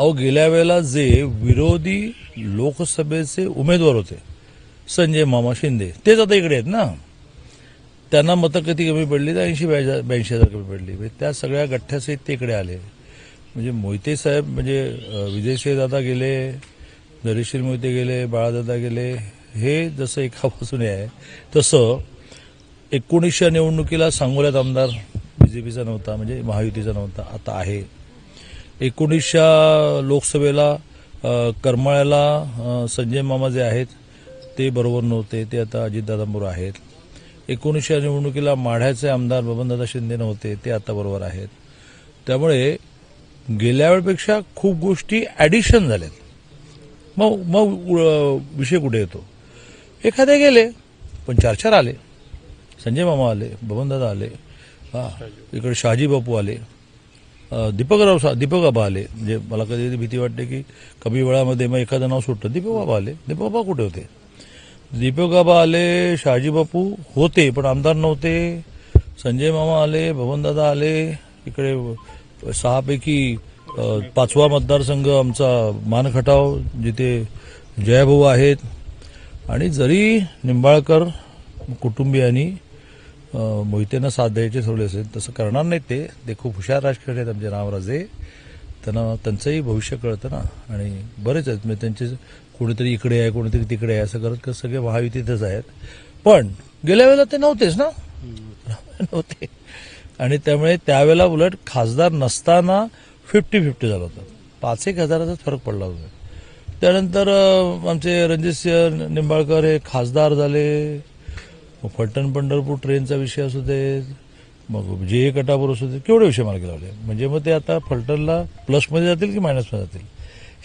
अहो गेल्या वेळेला जे विरोधी लोकसभेचे उमेदवार होते संजय मामा शिंदे तेच आता इकडे आहेत ना? त्यांना मतं किती कमी पडली तर ऐंशी ब्याऐंशी हजार कमी पडली. म्हणजे त्या सगळ्या गठ्ठ्यासहित ते इकडे आले. म्हणजे मोहिते साहेब म्हणजे अं, विजयसिंह दादा गेले धैर्यशील मोहिते गेले बाळादादा गेले हे जसं एकापासून आहे तसं एकोणीसशे निवडणुकीला सांगोल्यात आमदार बीजेपीचा नव्हता म्हणजे महायुतीचा नव्हता आता आहे. एकोणीसच्या लोकसभेला करमाळ्याला संजय मामा जे आहेत ते बरोबर नव्हते. ते आता अजितदादांबरोबर आहेत. एकोणीसच्या निवडणुकीला माढ्याचे आमदार बबनदादा शिंदे नव्हते. ते आता बरोबर आहेत. त्यामुळे गेल्या वेळेपेक्षा खूप गोष्टी ॲडिशन झाल्यात. मग मग विषय कुठे येतो? एखादे गेले पण चार चार आले. संजय मामा आले बबनदादा आले. हां इकडे शहाजी बापू आले. दीपकराव सा दीपक बाबा आले म्हणजे मला कधी कधी भीती वाटते की कमी वेळामध्ये मग एखादं नाव सुटतं. दीपक बाबा आले दीपक बाबा कुठे होते? दीपक बाबा आले शहाजी बापू होते पण आमदार नव्हते. संजय मामा आले भवनदादा आले. इकडे सहापैकी पाचवा मतदारसंघ आमचा मानखटाव जिथे जयाभाऊ आहेत. आणि जरी निंबाळकर कुटुंबियांनी मोहितेनं साथ द्यायचे सोडले असेल तसं करणार नाही ते. ते खूप हुशार राजकारणी आहेत आमचे रामराजे. त्यांना त्यांचंही भविष्य कळतं ना. आणि बरेच आहेत. म्हणजे त्यांचे कोणीतरी इकडे आहे कोणीतरी तिकडे आहे असं करत करत सगळे महायुतीतच आहेत. पण गेल्या वेळेला ते नव्हतेच ना? नव्हते आणि त्यामुळे त्यावेळेला उलट खासदार नसताना फिफ्टी फिफ्टी झालं होतं. पाच एक हजाराचाच फरक पडला होता. त्यानंतर आमचे रणजित सिंह निंबाळकर हे खासदार झाले. मग फलटण पंढरपूर ट्रेनचा विषय असू दे मग जे कटापूर असू दे केवढे विषय मार्गी लावले म्हणजे मग ते आता फलटणला प्लसमध्ये जातील की मायनसमध्ये जातील?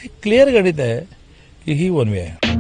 हे क्लिअर गणित आहे की ही वन वे आहे.